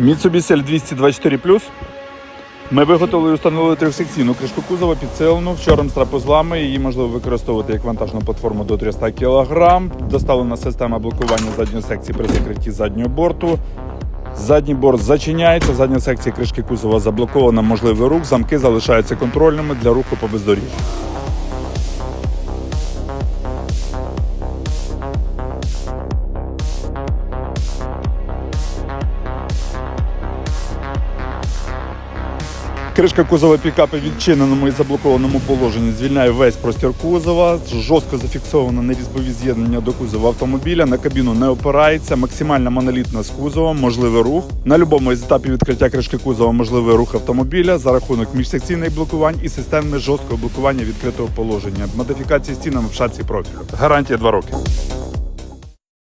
Mitsubishi L224 Ми виготовили і установили трьохсекційну кришку кузова підсилену вчором з трапезлами. Її можливо використовувати як вантажну платформу до 300 кг. Доставлена система блокування задньої секції при закритті заднього борту. Задній борт зачиняється, задня секція кришки кузова заблокована, можливий рух, замки залишаються контрольними для руху по бездоріжжю. Кришка кузова пікапа відчиненому і заблокованому положенні звільняє весь простір кузова. Жорстко зафіксовано нерізьбові з'єднання до кузова автомобіля. На кабіну не опирається. Максимальна монолітна з кузовом, можливий рух. На будь-якому із етапів відкриття кришки кузова можливий рух автомобіля за рахунок міжсекційних блокувань і системи жорсткого блокування відкритого положення. Модифікації стінами в шапці профілю. Гарантія 2 роки.